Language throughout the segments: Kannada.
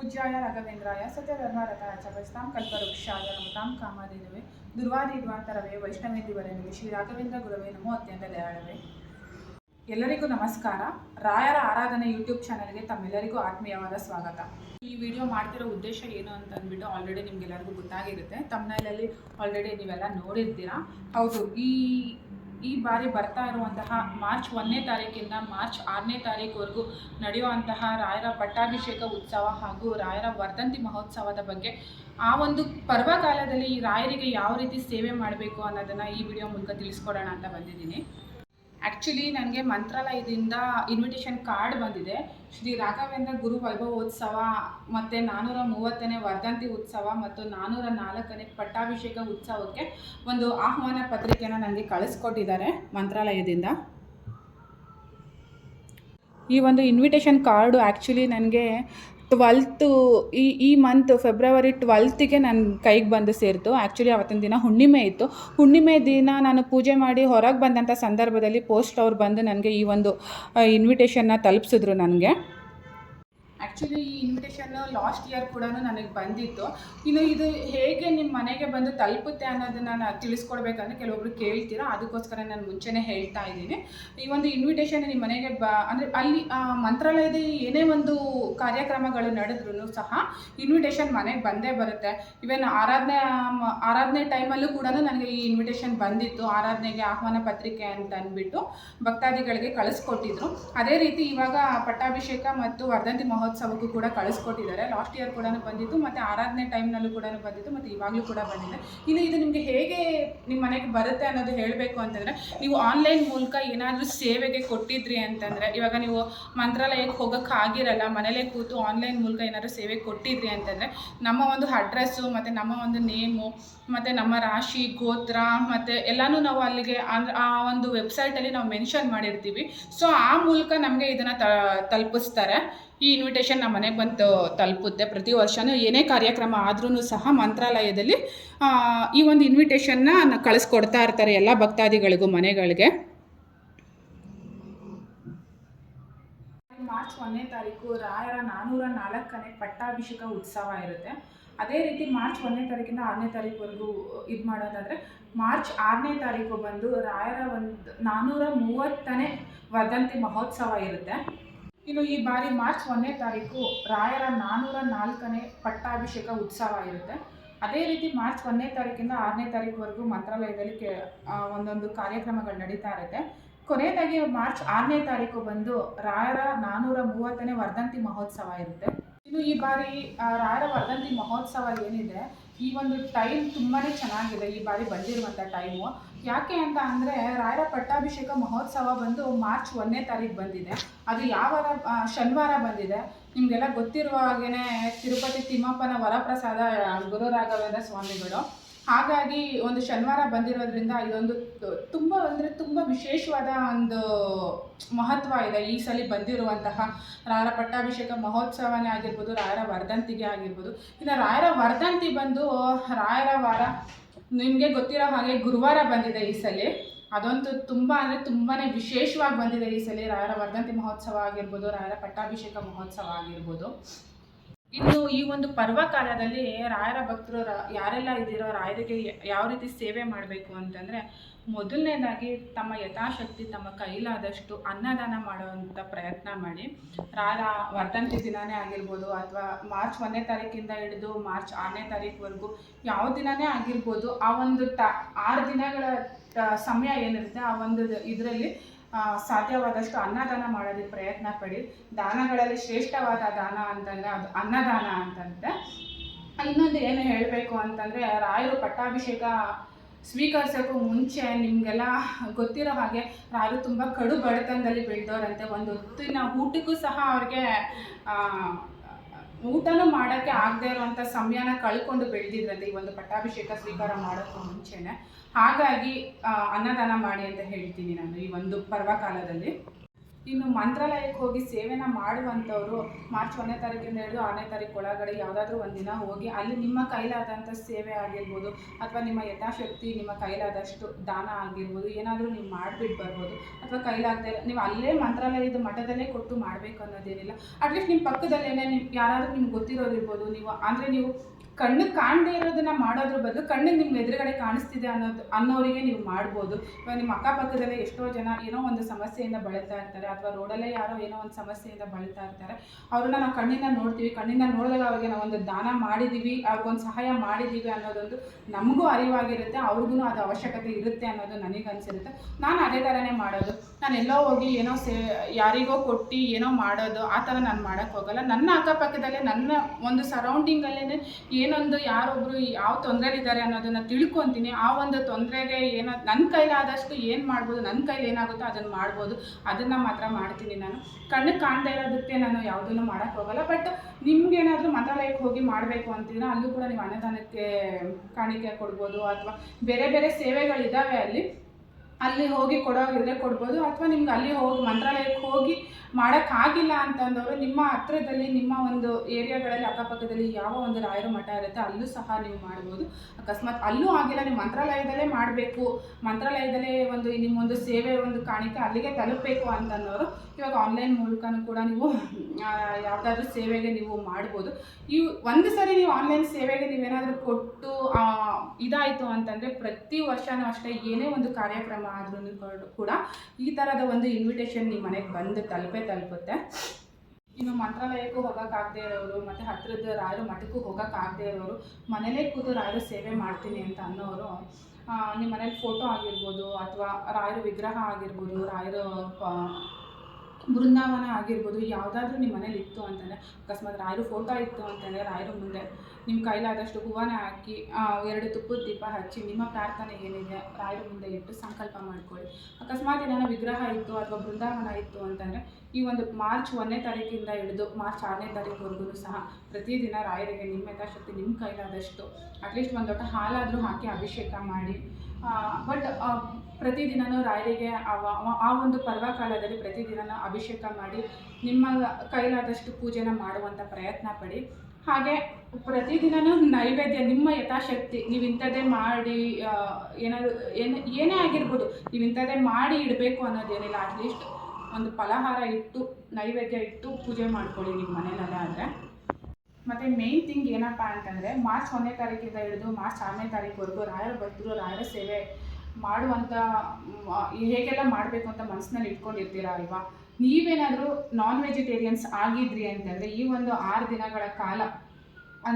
ಪೂಜ್ಯಾಯ ರಾಘವೇಂದ್ರಾಯ ಸತ್ಯಧರ್ಮರತಾಯ ಚಪಸ್ತಾಂ ಕಲ್ಪವೃಕ್ಷಾಯ ನಮತಾಂ ಕಾಮಧೇನವೇ ದುರ್ವಾದಿದ್ವಾಂತರವೇ ವೈಷ್ಣವೇಂದಿವರನಿಗೆ ಶ್ರೀ ರಾಘವೇಂದ್ರ ಗುರುವೇ ನಮೋ ಅತ್ಯಂತ ದಯಾಳವೇ. ಎಲ್ಲರಿಗೂ ನಮಸ್ಕಾರ. ರಾಯರ ಆರಾಧನೆ ಯೂಟ್ಯೂಬ್ ಚಾನಲ್ಗೆ ತಮ್ಮೆಲ್ಲರಿಗೂ ಆತ್ಮೀಯವಾದ ಸ್ವಾಗತ. ಈ ವಿಡಿಯೋ ಮಾಡ್ತಿರೋ ಉದ್ದೇಶ ಏನು ಅಂತ ಅಂದ್ಬಿಟ್ಟು ಆಲ್ರೆಡಿ ನಿಮ್ಗೆಲ್ಲರಿಗೂ ಗೊತ್ತಾಗಿರುತ್ತೆ. ತಮ್ಮನಲ್ಲಿ ಆಲ್ರೆಡಿ ನೀವೆಲ್ಲ ನೋಡಿರ್ತೀರಾ. ಹೌದು, ಈ ಈ ಬಾರಿ ಬರ್ತಾ ಇರುವಂತಹ ಮಾರ್ಚ್ ಒಂದನೇ ತಾರೀಕಿಂದ ಮಾರ್ಚ್ ಆರನೇ ತಾರೀಕುವರೆಗೂ ನಡೆಯುವಂತಹ ರಾಯರ ಪಟ್ಟಾಭಿಷೇಕ ಉತ್ಸವ ಹಾಗೂ ರಾಯರ ವರ್ಧಂತಿ ಮಹೋತ್ಸವದ ಬಗ್ಗೆ ಆ ಒಂದು ಪರ್ವಕಾಲದಲ್ಲಿ ಈ ರಾಯರಿಗೆ ಯಾವ ರೀತಿ ಸೇವೆ ಮಾಡಬೇಕು ಅನ್ನೋದನ್ನು ಈ ವಿಡಿಯೋ ಮೂಲಕ ತಿಳಿಸ್ಕೊಡೋಣ ಅಂತ ಬಂದಿದ್ದೀನಿ. ಆ್ಯಕ್ಚುಲಿ ನನಗೆ ಮಂತ್ರಾಲಯದಿಂದ ಇನ್ವಿಟೇಷನ್ ಕಾರ್ಡ್ ಬಂದಿದೆ. ಶ್ರೀ ರಾಘವೇಂದ್ರ ಗುರು ವೈಭವೋತ್ಸವ ಮತ್ತು ನಾನ್ನೂರ ಮೂವತ್ತನೇ ವರ್ಧಂತಿ ಉತ್ಸವ ಮತ್ತು ನಾನ್ನೂರ ನಾಲ್ಕನೇ ಪಟ್ಟಾಭಿಷೇಕ ಉತ್ಸವಕ್ಕೆ ಒಂದು ಆಹ್ವಾನ ಪತ್ರಿಕೆನ ನನಗೆ ಕಳಿಸ್ಕೊಟ್ಟಿದ್ದಾರೆ ಮಂತ್ರಾಲಯದಿಂದ. ಈ ಒಂದು ಇನ್ವಿಟೇಷನ್ ಕಾರ್ಡು ಆ್ಯಕ್ಚುಲಿ ನನಗೆ ಟ್ವೆಲ್ತು ಈ ಈ ಮಂತ್ ಫೆಬ್ರವರಿ ಟ್ವೆಲ್ತಿಗೆ ನನ್ನ ಕೈಗೆ ಬಂದು ಸೇರಿತು. ಆ್ಯಕ್ಚುಲಿ ಅವತ್ತಿನ ದಿನ ಹುಣ್ಣಿಮೆ ಇತ್ತು. ಹುಣ್ಣಿಮೆ ದಿನ ನಾನು ಪೂಜೆ ಮಾಡಿ ಹೊರಗೆ ಬಂದಂಥ ಸಂದರ್ಭದಲ್ಲಿ ಪೋಸ್ಟ್ ಅವ್ರು ಬಂದು ನನಗೆ ಈ ಒಂದು ಇನ್ವಿಟೇಷನ್ನ ತಲುಪಿಸಿದ್ರು ನನಗೆ. ಆ್ಯಕ್ಚುಲಿ ಈ ಇನ್ವಿಟೇಷನ್ ಲಾಸ್ಟ್ ಇಯರ್ ಕೂಡ ನನಗೆ ಬಂದಿತ್ತು. ಇನ್ನು ಇದು ಹೇಗೆ ನಿಮ್ಮ ಮನೆಗೆ ಬಂದು ತಲುಪುತ್ತೆ ಅನ್ನೋದನ್ನ ನಾನು ತಿಳಿಸ್ಕೊಡ್ಬೇಕಂದ್ರೆ ಕೆಲವೊಬ್ರು ಕೇಳ್ತೀರಾ? ಅದಕ್ಕೋಸ್ಕರ ನಾನು ಮುಂಚೆನೇ ಹೇಳ್ತಾ ಇದ್ದೀನಿ. ಈ ಒಂದು ಇನ್ವಿಟೇಷನ್ ನಿಮ್ಮ ಮನೆಗೆ ಬ, ಅಂದರೆ ಅಲ್ಲಿ ಮಂತ್ರಾಲಯದ ಏನೇ ಒಂದು ಕಾರ್ಯಕ್ರಮಗಳು ನಡೆದ್ರೂ ಸಹ ಇನ್ವಿಟೇಷನ್ ಮನೆಗೆ ಬಂದೇ ಬರುತ್ತೆ. ಇವನ್ ಆರಾಧನೆ ಆರಾಧನೆ ಟೈಮಲ್ಲೂ ಕೂಡ ನನಗೆ ಈ ಇನ್ವಿಟೇಷನ್ ಬಂದಿತ್ತು. ಆರಾಧನೆಗೆ ಆಹ್ವಾನ ಪತ್ರಿಕೆ ಅಂತ ಅಂದ್ಬಿಟ್ಟು ಭಕ್ತಾದಿಗಳಿಗೆ ಕಳಿಸ್ಕೊಟ್ಟಿದ್ರು. ಅದೇ ರೀತಿ ಇವಾಗ ಪಟ್ಟಾಭಿಷೇಕ ಮತ್ತು ವರ್ಧಂತಿ ಮಹೋತ್ಸವಕ್ಕೂ ಕೂಡ ಕಳಿಸ್ಕೊಟ್ಟಿದ್ದಾರೆ. ಲಾಸ್ಟ್ ಇಯರ್ ಕೂಡ ಬಂದಿತ್ತು, ಮತ್ತು ಆರಾಧನೆ ಟೈಮ್ನಲ್ಲೂ ಕೂಡ ಬಂದಿತ್ತು, ಮತ್ತು ಇವಾಗಲೂ ಕೂಡ ಬಂದಿದೆ. ಇನ್ನು ಇದು ನಿಮಗೆ ಹೇಗೆ ನಿಮ್ಮ ಮನೆಗೆ ಬರುತ್ತೆ ಅನ್ನೋದು ಹೇಳಬೇಕು ಅಂತಂದರೆ, ನೀವು ಆನ್ಲೈನ್ ಮೂಲಕ ಏನಾದರೂ ಸೇವೆಗೆ ಕೊಟ್ಟಿದ್ರಿ ಅಂತಂದರೆ, ಇವಾಗ ನೀವು ಮಂತ್ರಾಲಯಕ್ಕೆ ಹೋಗೋಕ್ಕೆ ಆಗಿರಲ್ಲ, ಮನೇಲೇ ಕೂತು ಆನ್ಲೈನ್ ಮೂಲಕ ಏನಾದರೂ ಸೇವೆ ಕೊಟ್ಟಿದ್ರಿ ಅಂತಂದರೆ, ನಮ್ಮ ಒಂದು ಅಡ್ರೆಸ್ಸು, ಮತ್ತು ನಮ್ಮ ಒಂದು ನೇಮು, ಮತ್ತು ನಮ್ಮ ರಾಶಿ, ಗೋತ್ರ, ಮತ್ತು ಎಲ್ಲನೂ ನಾವು ಅಲ್ಲಿಗೆ ಆ ಒಂದು ವೆಬ್ಸೈಟಲ್ಲಿ ನಾವು ಮೆನ್ಷನ್ ಮಾಡಿರ್ತೀವಿ. ಸೊ ಆ ಮೂಲಕ ನಮಗೆ ಇದನ್ನು ತಲುಪಿಸ್ತಾರೆ. ಈ ಇನ್ವಿಟೇಷನ್ ನಮ್ಮ ಮನೆಗೆ ಬಂದು ತಲುಪುತ್ತೆ. ಪ್ರತಿ ವರ್ಷವೂ ಏನೇ ಕಾರ್ಯಕ್ರಮ ಆದ್ರೂ ಸಹ ಮಂತ್ರಾಲಯದಲ್ಲಿ ಈ ಒಂದು ಇನ್ವಿಟೇಷನ್ನ ಕಳಿಸ್ಕೊಡ್ತಾ ಇರ್ತಾರೆ ಎಲ್ಲ ಭಕ್ತಾದಿಗಳಿಗೂ ಮನೆಗಳಿಗೆ. ಮಾರ್ಚ್ ಒಂದನೇ ತಾರೀಕು ರಾಯರ ನಾನ್ನೂರ ನಾಲ್ಕನೇ ಪಟ್ಟಾಭಿಷೇಕ ಉತ್ಸವ ಇರುತ್ತೆ. ಅದೇ ರೀತಿ ಮಾರ್ಚ್ ಒಂದನೇ ತಾರೀಕಿಂದ ಆರನೇ ತಾರೀಕುವರೆಗೂ ಇದು ಮಾಡೋದಾದರೆ, ಮಾರ್ಚ್ ಆರನೇ ತಾರೀಕು ಬಂದು ರಾಯರ ಒಂದು ನಾನ್ನೂರ ಮೂವತ್ತನೇ ವರ್ಧಂತಿ ಮಹೋತ್ಸವ ಇರುತ್ತೆ. ಇನ್ನು ಈ ಬಾರಿ ಮಾರ್ಚ್ ಒಂದನೇ ತಾರೀಕು ರಾಯರ ನಾನ್ನೂರ ನಾಲ್ಕನೇ ಪಟ್ಟಾಭಿಷೇಕ ಉತ್ಸವ ಇರುತ್ತೆ. ಅದೇ ರೀತಿ ಮಾರ್ಚ್ ಒಂದನೇ ತಾರೀಕಿಂದ ಆರನೇ ತಾರೀಕುವರೆಗೂ ಮಂತ್ರಾಲಯದಲ್ಲಿ ಕೆ ಒಂದೊಂದು ಕಾರ್ಯಕ್ರಮಗಳು ನಡೀತಾ ಇರುತ್ತೆ. ಕೊನೆಯದಾಗಿ ಮಾರ್ಚ್ ಆರನೇ ತಾರೀಕು ಬಂದು ರಾಯರ ನಾನ್ನೂರ ಮೂವತ್ತನೇ ವರ್ಧಂತಿ ಮಹೋತ್ಸವ ಇರುತ್ತೆ. ಇನ್ನು ಈ ಬಾರಿ ರಾಯರ ವರ್ಧಂತಿ ಮಹೋತ್ಸವ ಏನಿದೆ, ಈ ಒಂದು ಟೈಮ್ ತುಂಬಾ ಚೆನ್ನಾಗಿದೆ, ಈ ಬಾರಿ ಬಂದಿರುವಂಥ ಟೈಮು ಯಾಕೆ ಅಂತ ಅಂದರೆ ರಾಯರ ಪಟ್ಟಾಭಿಷೇಕ ಮಹೋತ್ಸವ ಬಂದು ಮಾರ್ಚ್ ಒಂದನೇ ತಾರೀಕು ಬಂದಿದೆ. ಅದು ಯಾವ ಶನಿವಾರ ಬಂದಿದೆ. ನಿಮಗೆಲ್ಲ ಗೊತ್ತಿರುವ ಹಾಗೇ ತಿರುಪತಿ ತಿಮ್ಮಪ್ಪನ ವರಪ್ರಸಾದ ಗುರು ರಾಘವೇಂದ್ರ ಸ್ವಾಮಿಗಳು. ಹಾಗಾಗಿ ಒಂದು ಶನಿವಾರ ಬಂದಿರೋದ್ರಿಂದ ಇದೊಂದು ತುಂಬ ಅಂದರೆ ತುಂಬ ವಿಶೇಷವಾದ ಒಂದು ಮಹತ್ವ ಇದೆ ಈ ಸಲ ಬಂದಿರುವಂತಹ ರಾಯರ ಪಟ್ಟಾಭಿಷೇಕ ಮಹೋತ್ಸವನೇ ಆಗಿರ್ಬೋದು, ರಾಯರ ವರ್ಧಂತಿಗೆ ಆಗಿರ್ಬೋದು. ಇನ್ನು ರಾಯರ ವರ್ಧಂತಿ ಬಂದು ರಾಯರ ವಾರ ನಿಮಗೆ ಗೊತ್ತಿರೋ ಹಾಗೆ ಗುರುವಾರ ಬಂದಿದೆ ಈ ಸಲ. ಅದಂತೂ ತುಂಬ ಅಂದರೆ ತುಂಬಾ ವಿಶೇಷವಾಗಿ ಬಂದಿದೆ ಈ ಸಲ ರಾಯರ ವರ್ಧಂತಿ ಮಹೋತ್ಸವ ಆಗಿರ್ಬೋದು ರಾಯರ ಪಟ್ಟಾಭಿಷೇಕ ಮಹೋತ್ಸವ ಆಗಿರ್ಬೋದು. ಇನ್ನು ಈ ಒಂದು ಪರ್ವಕಾಲದಲ್ಲಿ ರಾಯರ ಭಕ್ತರು ಯಾರೆಲ್ಲ ಇದ್ದೀರೋ ರಾಯರಿಗೆ ಯಾವ ರೀತಿ ಸೇವೆ ಮಾಡಬೇಕು ಅಂತಂದರೆ ಮೊದಲನೇದಾಗಿ ತಮ್ಮ ಯಥಾಶಕ್ತಿ, ತಮ್ಮ ಕೈಲಾದಷ್ಟು ಅನ್ನದಾನ ಮಾಡುವಂಥ ಪ್ರಯತ್ನ ಮಾಡಿ. ರಾಯರ ವರ್ಧಂತಿ ದಿನನೇ ಆಗಿರ್ಬೋದು ಅಥವಾ ಮಾರ್ಚ್ ಒಂದನೇ ತಾರೀಕಿಂದ ಹಿಡಿದು ಮಾರ್ಚ್ ಆರನೇ ತಾರೀಕುವರೆಗೂ ಯಾವ ದಿನನೇ ಆಗಿರ್ಬೋದು ಆ ಒಂದು ತ ಆರು ದಿನಗಳ ಸಮಯ ಏನಿರುತ್ತೆ ಆ ಒಂದು ಇದರಲ್ಲಿ ಸಾಧ್ಯವಾದಷ್ಟು ಅನ್ನದಾನ ಮಾಡೋದಕ್ಕೆ ಪ್ರಯತ್ನ ಪಡಿ. ದಾನಗಳಲ್ಲಿ ಶ್ರೇಷ್ಠವಾದ ದಾನ ಅಂತಂದರೆ ಅದು ಅನ್ನದಾನ ಅಂತಂತೆ ಇನ್ನೊಂದು ಏನು ಹೇಳಬೇಕು ಅಂತಂದರೆ, ರಾಯರು ಪಟ್ಟಾಭಿಷೇಕ ಸ್ವೀಕರಿಸೋಕ್ಕೂ ಮುಂಚೆ ನಿಮಗೆಲ್ಲ ಗೊತ್ತಿರೋ ಹಾಗೆ ರಾಯರು ತುಂಬ ಕಡು ಬಡತನದಲ್ಲಿ ಬೆಳೆದವರಂತೆ ಒಂದು ಹೊತ್ತಿನ ಊಟಕ್ಕೂ ಸಹ ಅವ್ರಿಗೆ ಊಟನೂ ಮಾಡೋಕ್ಕೆ ಆಗದೆ ಇರುವಂಥ ಸಮಯನ ಕಳ್ಕೊಂಡು ಬೆಳೆದಿದ್ರಂತೆ ಈ ಒಂದು ಪಟ್ಟಾಭಿಷೇಕ ಸ್ವೀಕಾರ ಮಾಡೋಕ್ಕೂ ಮುಂಚೆನೆ. ಹಾಗಾಗಿ ಅನ್ನದಾನ ಮಾಡಿ ಅಂತ ಹೇಳ್ತೀನಿ ನಾನು ಈ ಒಂದು ಪರ್ವಕಾಲದಲ್ಲಿ ಇನ್ನು ಮಂತ್ರಾಲಯಕ್ಕೆ ಹೋಗಿ ಸೇವೆನ ಮಾಡುವಂಥವ್ರು ಮಾರ್ಚ್ ಒಂದನೇ ತಾರೀಕಿಂದ ಹಿಡಿದು ಆರನೇ ತಾರೀಕು ಒಳಗಡೆ ಯಾವುದಾದ್ರೂ ಒಂದಿನ ಹೋಗಿ ಅಲ್ಲಿ ನಿಮ್ಮ ಕೈಲಾದಂಥ ಸೇವೆ ಆಗಿರ್ಬೋದು ಅಥವಾ ನಿಮ್ಮ ಯಥಾಶಕ್ತಿ, ನಿಮ್ಮ ಕೈಲಾದಷ್ಟು ದಾನ ಆಗಿರ್ಬೋದು, ಏನಾದರೂ ನೀವು ಮಾಡಿಬಿಟ್ಟು ಬರ್ಬೋದು ಅಥವಾ ಕೈಲಾಗದೆ ನೀವು ಅಲ್ಲೇ ಮಂತ್ರಾಲಯದ ಮಠದಲ್ಲೇ ಕೊಟ್ಟು ಮಾಡಬೇಕು ಅನ್ನೋದೇನಿಲ್ಲ. ಅಟ್ಲೀಸ್ಟ್ ನಿಮ್ಮ ಪಕ್ಕದಲ್ಲೇ ನಿಮ್ಮ ಯಾರಾದರೂ ನಿಮ್ಗೆ ಗೊತ್ತಿರೋರು ಇರ್ಬೋದು ನೀವು ಅಂದರೆ ನೀವು ಕಣ್ಣಿಗೆ ಕಾಣದೇ ಇರೋದನ್ನ ಮಾಡೋದ್ರ ಬದಲು ಕಣ್ಣಿಗೆ ನಿಮ್ಮ ಎದುರುಗಡೆ ಕಾಣಿಸ್ತಿದೆ ಅನ್ನೋದು ಅನ್ನೋರಿಗೆ ನೀವು ಮಾಡ್ಬೋದು. ಇವಾಗ ನಿಮ್ಮ ಅಕ್ಕಪಕ್ಕದಲ್ಲೇ ಎಷ್ಟೋ ಜನ ಏನೋ ಒಂದು ಸಮಸ್ಯೆಯಿಂದ ಬಳಲ್ತಾ ಇರ್ತಾರೆ, ಅಥವಾ ರೋಡಲ್ಲೇ ಯಾರೋ ಏನೋ ಒಂದು ಸಮಸ್ಯೆಯಿಂದ ಬಳಲ್ತಾ ಇರ್ತಾರೆ. ಅವ್ರನ್ನ ನಾವು ಕಣ್ಣಿಂದ ನೋಡ್ತೀವಿ. ಕಣ್ಣಿಂದ ನೋಡಿದಾಗ ಅವ್ರಿಗೆ ನಾವು ಒಂದು ದಾನ ಮಾಡಿದ್ದೀವಿ ಅವ್ರಿಗೊಂದು ಸಹಾಯ ಮಾಡಿದ್ದೀವಿ ಅನ್ನೋದೊಂದು ನಮಗೂ ಅರಿವಾಗಿರುತ್ತೆ ಅವ್ರಿಗೂ ಅದು ಅವಶ್ಯಕತೆ ಇರುತ್ತೆ ಅನ್ನೋದು ನನಗೆ ಅನಿಸಿರುತ್ತೆ. ನಾನು ಅದೇ ಥರನೇ ಮಾಡೋದು. ನಾನು ಎಲ್ಲೋ ಹೋಗಿ ಏನೋ ಸೇ ಯಾರಿಗೋ ಕೊಟ್ಟು ಏನೋ ಮಾಡೋದು, ಆ ಥರ ನಾನು ಮಾಡೋಕ್ಕೆ ಹೋಗಲ್ಲ. ನನ್ನ ಅಕ್ಕಪಕ್ಕದಲ್ಲೇ, ನನ್ನ ಒಂದು ಸರೌಂಡಿಂಗಲ್ಲೇ ಏನೊಂದು ಯಾರೊಬ್ರು ಯಾವ ತೊಂದರೆಲಿದ್ದಾರೆ ಅನ್ನೋದನ್ನ ತಿಳ್ಕೊತೀನಿ. ಆ ಒಂದು ತೊಂದರೆಗೆ ಏನೋ ನನ್ನ ಕೈಲಾದಷ್ಟು ಏನು ಮಾಡ್ಬೋದು ನನ್ನ ಕೈಲಿ ಏನಾಗುತ್ತೋ ಅದನ್ನು ಮಾಡ್ಬೋದು. ಅದನ್ನು ಮಾತ್ರ ಮಾಡ್ತೀನಿ ನಾನು. ಕಣ್ಣಿಗೆ ಕಾಣದೇ ಇರೋದಕ್ಕೆ ನಾನು ಯಾವುದನ್ನು ಮಾಡೋಕ್ಕೆ ಹೋಗಲ್ಲ. ಬಟ್ ನಿಮ್ಗೇನಾದರೂ ಮಂತ್ರಾಲಯಕ್ಕೆ ಹೋಗಿ ಮಾಡಬೇಕು ಅಂತಿದ್ರೆ ಅಲ್ಲೂ ಕೂಡ ನೀವು ಅನ್ನದಾನಕ್ಕೆ ಕಾಣಿಕೆ ಕೊಡ್ಬೋದು ಅಥವಾ ಬೇರೆ ಬೇರೆ ಸೇವೆಗಳಿದ್ದಾವೆ ಅಲ್ಲಿ. ಅಲ್ಲಿ ಹೋಗಿ ಕೊಡೋಗಿದ್ರೆ ಕೊಡ್ಬೋದು. ಅಥವಾ ನಿಮ್ಗೆ ಅಲ್ಲಿ ಹೋಗಿ ಮಂತ್ರಾಲಯಕ್ಕೆ ಹೋಗಿ ಮಾಡೋಕ್ಕಾಗಿಲ್ಲ ಅಂತಂದವರು ನಿಮ್ಮ ಹತ್ರದಲ್ಲಿ, ನಿಮ್ಮ ಒಂದು ಏರಿಯಾಗಳಲ್ಲಿ ಅಕ್ಕಪಕ್ಕದಲ್ಲಿ ಯಾವ ಒಂದು ರಾಯರ ಮಠ ಇರುತ್ತೆ, ಅಲ್ಲೂ ಸಹ ನೀವು ಮಾಡ್ಬೋದು. ಅಕಸ್ಮಾತ್ ಅಲ್ಲೂ ಆಗಿಲ್ಲ, ನೀವು ಮಂತ್ರಾಲಯದಲ್ಲೇ ಮಾಡಬೇಕು. ಮಂತ್ರಾಲಯದಲ್ಲೇ ಒಂದು ನಿಮ್ಮೊಂದು ಸೇವೆ ಒಂದು ಕಾಣಿಕೆ ಅಲ್ಲಿಗೆ ತಲುಪಬೇಕು ಅಂತನ್ನೋರು ಇವಾಗ ಆನ್ಲೈನ್ ಮೂಲಕನೂ ಕೂಡ ನೀವು ಯಾವುದಾದ್ರೂ ಸೇವೆಗೆ ನೀವು ಮಾಡ್ಬೋದು. ಇವು ಒಂದು ಸರಿ ನೀವು ಆನ್ಲೈನ್ ಸೇವೆಗೆ ನೀವೇನಾದರೂ ಕೊಟ್ಟು ಇದಾಯಿತು ಅಂತಂದರೆ ಪ್ರತಿ ವರ್ಷವೂ ಅಷ್ಟೇ ಏನೇ ಒಂದು ಕಾರ್ಯಕ್ರಮ ಆದ್ರೂ ಕೂಡ ಈ ಥರದ ಒಂದು ಇನ್ವಿಟೇಷನ್ ನಿಮ್ಮ ಮನೆಗೆ ಬಂದು ತಲುಪೇ ತಲುಪುತ್ತೆ. ಇನ್ನು ಮಂತ್ರಾಲಯಕ್ಕೂ ಹೋಗೋಕ್ಕಾಗದೇ ಇರೋರು, ಮತ್ತು ಹತ್ತಿರದ ರಾಯರ ಮಠಕ್ಕೂ ಹೋಗೋಕ್ಕಾಗದೇ ಇರೋರು, ಮನೇಲೇ ಕೂತು ರಾಯರ ಸೇವೆ ಮಾಡ್ತೀನಿ ಅಂತ ಅನ್ನೋರು ನಿಮ್ಮ ಮನೇಲಿ ಫೋಟೋ ಆಗಿರ್ಬೋದು ಅಥವಾ ರಾಯರ ವಿಗ್ರಹ ಆಗಿರ್ಬೋದು, ರಾಯರ ಬೃಂದಾವನ ಆಗಿರ್ಬೋದು, ಯಾವುದಾದ್ರೂ ನಿಮ್ಮ ಮನೇಲಿ ಇತ್ತು ಅಂತಂದರೆ, ಅಕಸ್ಮಾತ್ ರಾಯರು ಫೋಟೋ ಇತ್ತು ಅಂತಂದರೆ ರಾಯರು ಮುಂದೆ ನಿಮ್ಮ ಕೈಲಾದಷ್ಟು ಹೂವನ ಹಾಕಿ ಎರಡು ತುಪ್ಪದ ದೀಪ ಹಚ್ಚಿ ನಿಮ್ಮ ಪ್ರಾರ್ಥನೆ ಏನಿದೆ ರಾಯರ ಮುಂದೆ ಇಟ್ಟು ಸಂಕಲ್ಪ ಮಾಡ್ಕೊಳ್ಳಿ. ಅಕಸ್ಮಾತ್ ಏನಾರ ವಿಗ್ರಹ ಇತ್ತು ಅಥವಾ ಬೃಂದಾವನ ಇತ್ತು ಅಂತಂದರೆ ಈ ಒಂದು ಮಾರ್ಚ್ ಒಂದನೇ ತಾರೀಕಿಂದ ಹಿಡಿದು ಮಾರ್ಚ್ ಆರನೇ ತಾರೀಕುವರೆಗೂ ಸಹ ಪ್ರತಿದಿನ ರಾಯರಿಗೆ ನಿಮ್ಮ ಯಥಾಶಕ್ತಿ ನಿಮ್ಮ ಕೈಲಾದಷ್ಟು ಅಟ್ಲೀಸ್ಟ್ ಒಂದು ದೊಡ್ಡ ಹಾಲಾದರೂ ಹಾಕಿ ಅಭಿಷೇಕ ಮಾಡಿ. ಬಟ್ ಪ್ರತಿದಿನವೂ ರಾಯರಿಗೆ ಆ ಒಂದು ಪರ್ವಕಾಲದಲ್ಲಿ ಪ್ರತಿದಿನ ಅಭಿಷೇಕ ಮಾಡಿ ನಿಮ್ಮ ಕೈಲಾದಷ್ಟು ಪೂಜೆನ ಮಾಡುವಂಥ ಪ್ರಯತ್ನ ಪಡಿ. ಹಾಗೆ ಪ್ರತಿದಿನವೂ ನೈವೇದ್ಯ, ನಿಮ್ಮ ಯಥಾಶಕ್ತಿ, ನೀವು ಇಂಥದ್ದೇ ಮಾಡಿ ಏನಾದ್ರು, ಏನು, ಏನೇ ಆಗಿರ್ಬೋದು, ನೀವು ಇಂಥದ್ದೇ ಮಾಡಿ ಇಡಬೇಕು ಅನ್ನೋದೇನಿಲ್ಲ ಅಟ್ಲೀಸ್ಟ್ ಒಂದು ಫಲಹಾರ ಇಟ್ಟು, ನೈವೇದ್ಯ ಇಟ್ಟು ಪೂಜೆ ಮಾಡ್ಕೊಳ್ಳಿ ನಿಮ್ಮ ಮನೆಯಲ್ಲೇ ಆದರೆ. ಮತ್ತು ಮೇನ್ ಥಿಂಗ್ ಏನಪ್ಪ ಅಂತಂದರೆ, ಮಾರ್ಚ್ ಒಂದನೇ ತಾರೀಕಿಂದ ಹಿಡಿದು ಮಾರ್ಚ್ ಆರನೇ ತಾರೀಕುವರೆಗೂ ರಾಯರ ಭಕ್ತರು ರಾಯರ ಸೇವೆ ಮಾಡುವಂಥ ಹೇಗೆಲ್ಲ ಮಾಡಬೇಕು ಅಂತ ಮನಸ್ಸಿನಲ್ಲಿ ಇಟ್ಕೊಂಡಿರ್ತೀರ ಅಲ್ವಾ? ನೀವೇನಾದರೂ ನಾನ್ ವೆಜಿಟೇರಿಯನ್ಸ್ ಆಗಿದ್ರಿ ಅಂತಂದರೆ ಈ ಒಂದು ಆರು ದಿನಗಳ ಕಾಲ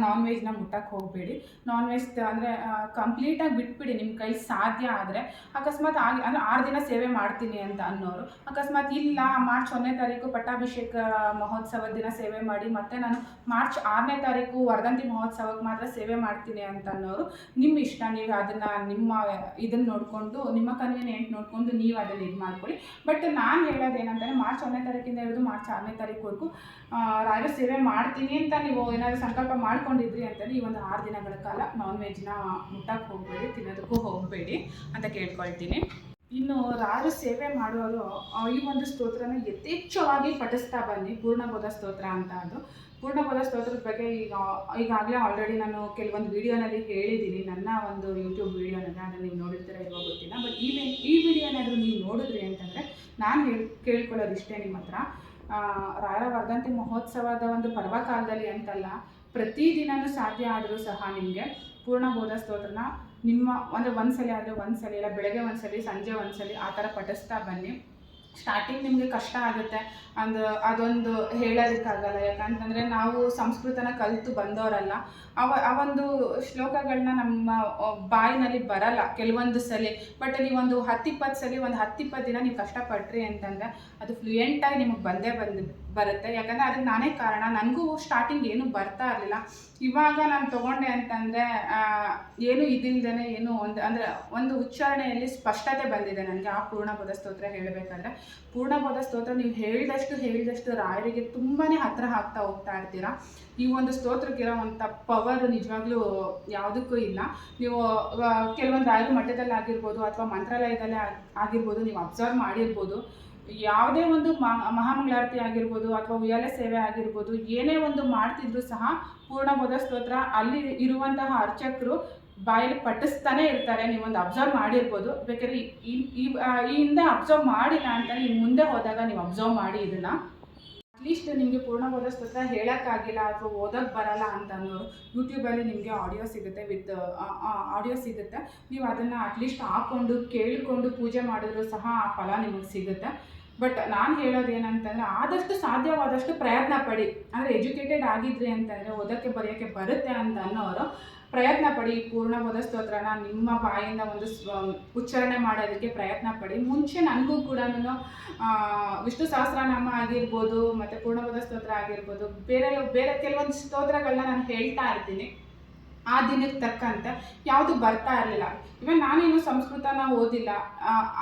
ನಾನ್ ವೆಜ್ನ ಮುಟ್ಟಕ್ಕೆ ಹೋಗಬೇಡಿ. ನಾನ್ ವೆಜ್ ಅಂದರೆ ಕಂಪ್ಲೀಟಾಗಿ ಬಿಟ್ಬಿಡಿ ನಿಮ್ಮ ಕೈ ಸಾಧ್ಯ ಆದರೆ. ಅಕಸ್ಮಾತ್ ಆಗಿ, ಅಂದರೆ ಆರು ದಿನ ಸೇವೆ ಮಾಡ್ತೀನಿ ಅಂತ ಅನ್ನೋರು. ಅಕಸ್ಮಾತ್ ಇಲ್ಲ, ಮಾರ್ಚ್ ಒಂದನೇ ತಾರೀಕು ಪಟ್ಟಾಭಿಷೇಕ ಮಹೋತ್ಸವದ ದಿನ ಸೇವೆ ಮಾಡಿ, ಮತ್ತೆ ನಾನು ಮಾರ್ಚ್ ಆರನೇ ತಾರೀಕು ವರ್ಧಂತಿ ಮಹೋತ್ಸವಕ್ಕೆ ಮಾತ್ರ ಸೇವೆ ಮಾಡ್ತೀನಿ ಅಂತ ಅನ್ನೋರು ನಿಮ್ಮ ಇಷ್ಟ. ನೀವು ಅದನ್ನು ನಿಮ್ಮ ಇದನ್ನು ನೋಡಿಕೊಂಡು, ನಿಮ್ಮ ಕನ್ವಿನಿಯೆಂಟ್ ನೋಡಿಕೊಂಡು ನೀವು ಅದನ್ನು ಇದು ಮಾಡ್ಕೊಳ್ಳಿ. ಬಟ್ ನಾನು ಹೇಳೋದು ಏನಂತಂದರೆ ಮಾರ್ಚ್ ಒಂದನೇ ತಾರೀಕಿಂದ ಹಿಡಿದು ಮಾರ್ಚ್ ಆರನೇ ತಾರೀಕುವರೆಗೂ ರಾಯರ ಸೇವೆ ಮಾಡ್ತೀನಿ ಅಂತ ನೀವು ಏನಾದರೂ ಸಂಕಲ್ಪ ಮಾಡ್ಕೊಂಡಿದ್ರಿ ಅಂತಂದರೆ ಈ ಒಂದು ಆರು ದಿನಗಳ ಕಾಲ ನಾನ್ ವೆಜ್ನ ಮುಟ್ಟಕ್ಕೆ ಹೋಗಬೇಡಿ, ತಿನ್ನೋದಕ್ಕೂ ಹೋಗಬೇಡಿ ಅಂತ ಕೇಳ್ಕೊಳ್ತೀನಿ. ಇನ್ನು ರಾರು ಸೇವೆ ಮಾಡುವವರು ಈ ಒಂದು ಸ್ತೋತ್ರನ ಯಥೇಚ್ಛವಾಗಿ ಪಠಿಸ್ತಾ ಬನ್ನಿ. ಪೂರ್ಣಬೋಧ ಸ್ತೋತ್ರ ಅಂತ ಅದು. ಪೂರ್ಣಬೋಧ ಸ್ತೋತ್ರದ ಬಗ್ಗೆ ಈಗ, ಈಗಾಗಲೇ ಆಲ್ರೆಡಿ ನಾನು ಕೆಲವೊಂದು ವಿಡಿಯೋನಲ್ಲಿ ಹೇಳಿದ್ದೀನಿ. ನನ್ನ ಒಂದು ಯೂಟ್ಯೂಬ್ ವೀಡಿಯೋನಲ್ಲಿ ಅದನ್ನು ನೀವು ನೋಡಿರ್ತೀರ ಇರೋ ಗೊತ್ತಿಲ್ಲ. ಬಟ್ ಈ ಈ ವಿಡಿಯೋನಾದರೂ ನೀವು ನೋಡಿದ್ರಿ ಅಂತಂದರೆ ನಾನು ಹೇಳಿ ಕೇಳ್ಕೊಳ್ಳೋದು ಇಷ್ಟೇ ನಿಮ್ಮ ಹತ್ರ. ರಾಯರ ವರ್ಧಂತಿ ಮಹೋತ್ಸವದ ಒಂದು ಪರ್ವಕಾಲದಲ್ಲಿ ಅಂತಲ್ಲ ಪ್ರತಿದಿನವೂ ಸಾಧ್ಯ ಆದರೂ ಸಹ ನಿಮಗೆ ಪೂರ್ಣಬೋಧ ಸ್ತೋತ್ರನ ನಿಮ್ಮ ಅಂದರೆ ಒಂದ್ಸಲಿ ಆದರೆ ಒಂದ್ಸಲಿ ಇಲ್ಲ, ಬೆಳಗ್ಗೆ ಒಂದ್ಸಲಿ, ಸಂಜೆ ಒಂದ್ಸಲಿ ಆ ಥರ ಪಠಿಸ್ತಾ ಬನ್ನಿ. ಸ್ಟಾರ್ಟಿಂಗ್ ನಿಮಗೆ ಕಷ್ಟ ಆಗುತ್ತೆ. ಅಂದ್ ಅದೊಂದು ಹೇಳೋದಕ್ಕಾಗಲ್ಲ. ಯಾಕಂತಂದರೆ ನಾವು ಸಂಸ್ಕೃತನ ಕಲಿತು ಬಂದವರಲ್ಲ. ಅವ ಆ ಒಂದು ಶ್ಲೋಕಗಳನ್ನ ನಮ್ಮ ಬಾಯಿನಲ್ಲಿ ಬರಲ್ಲ ಕೆಲವೊಂದು ಸಲ. ಬಟ್ ನೀವೊಂದು ಹತ್ತಿಪ್ಪತ್ತು ಸಲ, ಒಂದು ಹತ್ತಿಪ್ಪತ್ತು ದಿನ ನೀವು ಕಷ್ಟಪಟ್ರಿ ಅಂತಂದರೆ ಅದು ಫ್ಲೂಯೆಂಟಾಗಿ ನಿಮಗೆ ಬಂದೇ ಬಂದು ಬರುತ್ತೆ. ಯಾಕಂದರೆ ಅದಕ್ಕೆ ನಾನೇ ಕಾರಣ. ನನಗೂ ಸ್ಟಾರ್ಟಿಂಗ್ ಏನೂ ಬರ್ತಾ ಇರಲಿಲ್ಲ. ಇವಾಗ ನಾನು ತೊಗೊಂಡೆ ಅಂತಂದರೆ ಏನು ಇದಿಲ್ದೇ ಏನು ಒಂದು, ಅಂದರೆ ಒಂದು ಉಚ್ಚಾರಣೆಯಲ್ಲಿ ಸ್ಪಷ್ಟತೆ ಬಂದಿದೆ ನನಗೆ ಆ ಪೂರ್ಣಬೋಧ ಸ್ತೋತ್ರ ಹೇಳಬೇಕಾದ್ರೆ. ಪೂರ್ಣಬೋಧ ಸ್ತೋತ್ರ ನೀವು ಹೇಳಿದಷ್ಟು ಹೇಳಿದಷ್ಟು ರಾಯರಿಗೆ ತುಂಬಾ ಹತ್ತಿರ ಹಾಕ್ತಾ ಹೋಗ್ತಾ ಇರ್ತೀರಾ. ಈ ಒಂದು ಸ್ತೋತ್ರಕ್ಕಿರೋವಂಥ ಪವರ್ ನಿಜವಾಗ್ಲೂ ಯಾವುದಕ್ಕೂ ಇಲ್ಲ. ನೀವು ಕೆಲವೊಂದು ರಾಯರು ಮಠದಲ್ಲಿ ಆಗಿರ್ಬೋದು ಅಥವಾ ಮಂತ್ರಾಲಯದಲ್ಲೇ ಆಗ್- ಆಗಿರ್ಬೋದು, ನೀವು ಅಬ್ಸರ್ವ್ ಮಾಡಿರ್ಬೋದು. ಯಾವುದೇ ಒಂದು ಮಹಾ ಮಹಾಮಂಗಳಾರತಿ ಆಗಿರ್ಬೋದು ಅಥವಾ ಉಯ್ಯಾಲೆ ಸೇವೆ ಆಗಿರ್ಬೋದು, ಏನೇ ಒಂದು ಮಾಡ್ತಿದ್ರು ಸಹ ಪೂರ್ಣಬೋಧ ಸ್ತೋತ್ರ ಅಲ್ಲಿ ಇರುವಂತಹ ಅರ್ಚಕರು ಬಾಯಲ್ಲಿ ಪಟ್ಟಿಸ್ತಾನೆ ಇರ್ತಾರೆ. ನೀವೊಂದು ಅಬ್ಸರ್ವ್ ಮಾಡಿರ್ಬೋದು. ಬೇಕಾದ್ರೆ ಈ- ಈ ಹಿಂದೆ ಅಬ್ಸರ್ವ್ ಮಾಡಿಲ್ಲ ಅಂತ ನೀವು ಮುಂದೆ ಹೋದಾಗ ನೀವು ಅಬ್ಸರ್ವ್ ಮಾಡಿ ಇದನ್ನ. ಅಟ್ಲೀಸ್ಟ್ ನಿಮಗೆ ಪೂರ್ಣವಾದ ಸ್ತೋತ್ರ ಹೇಳೋಕ್ಕಾಗಿಲ್ಲ ಅಥವಾ ಓದೋಕ್ಕೆ ಬರಲ್ಲ ಅಂತ ಅನ್ನೋರು ಯೂಟ್ಯೂಬಲ್ಲಿ ನಿಮಗೆ ಆಡಿಯೋ ಸಿಗುತ್ತೆ ವಿತ್ ಆಡಿಯೋ ಸಿಗುತ್ತೆ. ನೀವು ಅದನ್ನು ಅಟ್ಲೀಸ್ಟ್ ಹಾಕ್ಕೊಂಡು ಕೇಳಿಕೊಂಡು ಪೂಜೆ ಮಾಡಿದ್ರು ಸಹ ಆ ಫಲ ನಿಮಗೆ ಸಿಗುತ್ತೆ. ಬಟ್ ನಾನು ಹೇಳೋದು ಏನಂತಂದರೆ ಆದಷ್ಟು ಸಾಧ್ಯವಾದಷ್ಟು ಪ್ರಯತ್ನ ಪಡಿ. ಅಂದರೆ ಎಜುಕೇಟೆಡ್ ಆಗಿದ್ರಿ ಅಂತಂದರೆ ಓದೋಕ್ಕೆ, ಬರೆಯೋಕ್ಕೆ ಬರುತ್ತೆ ಅಂತ ಅನ್ನೋರು ಪ್ರಯತ್ನ ಪಡಿ ಪೂರ್ಣಬೋಧ ಸ್ತೋತ್ರನ ನಿಮ್ಮ ಬಾಯಿಂದ ಒಂದು ಉಚ್ಚಾರಣೆ ಮಾಡೋದಕ್ಕೆ ಪ್ರಯತ್ನ ಪಡಿ. ಮುಂಚೆ ನನಗೂ ಕೂಡ ನಾನು ವಿಷ್ಣು ಸಹಸ್ರನಾಮ ಆಗಿರ್ಬೋದು, ಮತ್ತು ಪೂರ್ಣಬೋಧ ಸ್ತೋತ್ರ ಆಗಿರ್ಬೋದು, ಬೇರೆ ಬೇರೆ ಕೆಲವೊಂದು ಸ್ತೋತ್ರಗಳನ್ನ ನಾನು ಹೇಳ್ತಾ ಇರ್ತೀನಿ. ಆ ದಿನಕ್ಕೆ ತಕ್ಕಂತೆ ಯಾವುದು ಬರ್ತಾ ಇರಲಿಲ್ಲ. ಇವನ್ ನಾನೇನು ಸಂಸ್ಕೃತನ ಓದಿಲ್ಲ.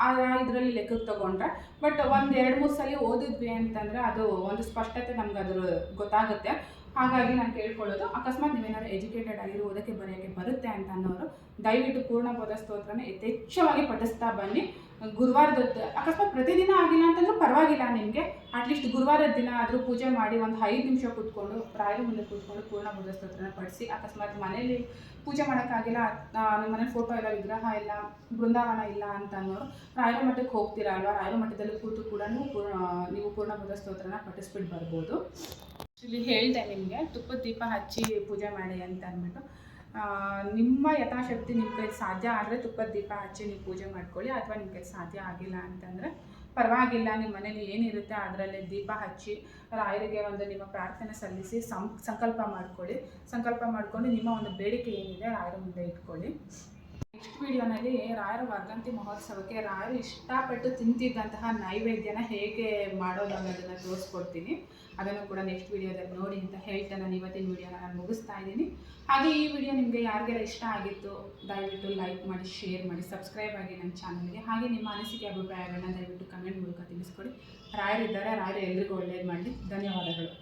ಆ ಇದರಲ್ಲಿ ಲೆಕ್ಕಕ್ಕೆ ತಗೊಂಡ್ರೆ ಬಟ್ ಒಂದು ಎರಡು ಮೂರು ಸಲ ಓದಿದ್ವಿ ಅಂತಂದರೆ ಅದು ಒಂದು ಸ್ಪಷ್ಟತೆ ನಮ್ಗೆ ಅದ್ರ ಗೊತ್ತಾಗುತ್ತೆ. ಹಾಗಾಗಿ ನಾನು ಕೇಳ್ಕೊಳ್ಳೋದು, ಅಕಸ್ಮಾತ್ ನೀವೇನಾದ್ರು ಎಜುಕೇಟೆಡ್ ಆಗಿರೋ ಓದಕ್ಕೆ ಬರೆಯೋಕ್ಕೆ ಬರುತ್ತೆ ಅಂತ ಅನ್ನೋರು ದಯವಿಟ್ಟು ಪೂರ್ಣಬೋಧ ಸ್ತೋತ್ರನ ಯಥೇಚ್ಛವಾಗಿ ಪಠಿಸ್ತಾ ಬನ್ನಿ. ಗುರುವಾರದ ಹೊತ್ತು- ಅಕಸ್ಮಾತ್ ಪ್ರತಿದಿನ ಆಗಿಲ್ಲ ಅಂತಂದ್ರೂ ಪರವಾಗಿಲ್ಲ ನಿಮಗೆ. ಅಟ್ಲೀಸ್ಟ್ ಗುರುವಾರದ ದಿನ ಆದರೂ ಪೂಜೆ ಮಾಡಿ ಒಂದು ಐದು ನಿಮಿಷ ಕೂತ್ಕೊಂಡು, ರಾಯರ ಮುಂದೆ ಕೂತ್ಕೊಂಡು ಪೂರ್ಣಬೋಧ ಸ್ತೋತ್ರನ ಪಡಿಸಿ ಅಕಸ್ಮಾತ್ ಮನೇಲಿ ಪೂಜೆ ಮಾಡೋಕ್ಕಾಗಿಲ್ಲ ನಮ್ಮ ಮನೇಲಿ ಫೋಟೋ ಇಲ್ಲ, ವಿಗ್ರಹ ಇಲ್ಲ, ಬೃಂದಾವನ ಇಲ್ಲ ಅಂತ ಅನ್ನೋರು ರಾಯರ ಮಠಕ್ಕೆ ಹೋಗ್ತೀರಾ ಅಲ್ವಾ? ರಾಯರ ಮಠದಲ್ಲಿ ಕೂತು ಕೂಡ ಪೂರ್ಣ ನೀವು ಪೂರ್ಣಬೋಧ ಸ್ತೋತ್ರನ ಪಠಿಸ್ಬಿಟ್ಟು ಬರ್ಬೋದು. ಇಲ್ಲಿ ಹೇಳಿದೆ ನಿಮಗೆ ತುಪ್ಪದ ದೀಪ ಹಚ್ಚಿ ಪೂಜೆ ಮಾಡಿ ಅಂತ ಅಂದ್ಬಿಟ್ಟು. ನಿಮ್ಮ ಯಥಾಶಕ್ತಿ ನಿಮ್ಮ ಕೈ ಸಾಧ್ಯ ಆದರೆ ತುಪ್ಪದ ದೀಪ ಹಚ್ಚಿ ನೀವು ಪೂಜೆ ಮಾಡ್ಕೊಳ್ಳಿ, ಅಥವಾ ನಿಮ್ಮ ಕೈ ಸಾಧ್ಯ ಆಗಿಲ್ಲ ಅಂತಂದರೆ ಪರವಾಗಿಲ್ಲ, ನಿಮ್ಮ ಮನೇಲಿ ಏನಿರುತ್ತೆ ಅದರಲ್ಲೇ ದೀಪ ಹಚ್ಚಿ ರಾಯರಿಗೆ ಒಂದು ನಿಮ್ಮ ಪ್ರಾರ್ಥನೆ ಸಲ್ಲಿಸಿ ಸಂ, ಸಂಕಲ್ಪ ಮಾಡ್ಕೊಳ್ಳಿ. ಸಂಕಲ್ಪ ಮಾಡಿಕೊಂಡು ನಿಮ್ಮ ಒಂದು ಬೇಡಿಕೆ ಏನಿದೆ ರಾಯರ ಮುಂದೆ ಇಟ್ಕೊಳ್ಳಿ. ನೆಕ್ಸ್ಟ್ ವಿಡಿಯೋನಲ್ಲಿ ರಾಯರ ವರ್ಧಂತಿ ಮಹೋತ್ಸವಕ್ಕೆ ರಾಯರು ಇಷ್ಟಪಟ್ಟು ತಿಂತಿದ್ದಂತಹ ನೈವೇದ್ಯನ ಹೇಗೆ ಮಾಡೋದು ಅನ್ನೋದನ್ನು ತೋರಿಸ್ಕೊಡ್ತೀನಿ. ಅದನ್ನು ಕೂಡ ನೆಕ್ಸ್ಟ್ ವಿಡಿಯೋದಲ್ಲಿ ನೋಡಿ ಅಂತ ಹೇಳ್ತಾ ನಾನು ಇವತ್ತಿನ ವಿಡಿಯೋನ ನಾನು ಮುಗಿಸ್ತಾ ಇದ್ದೀನಿ. ಹಾಗೆ ಈ ವಿಡಿಯೋ ನಿಮಗೆ ಯಾರಿಗೆಲ್ಲ ಇಷ್ಟ ಆಗಿತ್ತು, ದಯವಿಟ್ಟು ಲೈಕ್ ಮಾಡಿ, ಶೇರ್ ಮಾಡಿ, ಸಬ್ಸ್ಕ್ರೈಬ್ ಆಗಿ ನನ್ನ ಚಾನಲ್ಗೆ. ಹಾಗೆ ನಿಮ್ಮ ಅನಿಸಿಕೆ, ಅಭಿಪ್ರಾಯಗಳನ್ನ ದಯವಿಟ್ಟು ಕಮೆಂಟ್ ಮೂಲಕ ತಿಳಿಸ್ಕೊಡಿ. ರಾಯರಿದ್ದಾರೆ, ರಾಯರು ಎಲ್ರಿಗೂ ಒಳ್ಳೇದು ಮಾಡಲಿ. ಧನ್ಯವಾದಗಳು.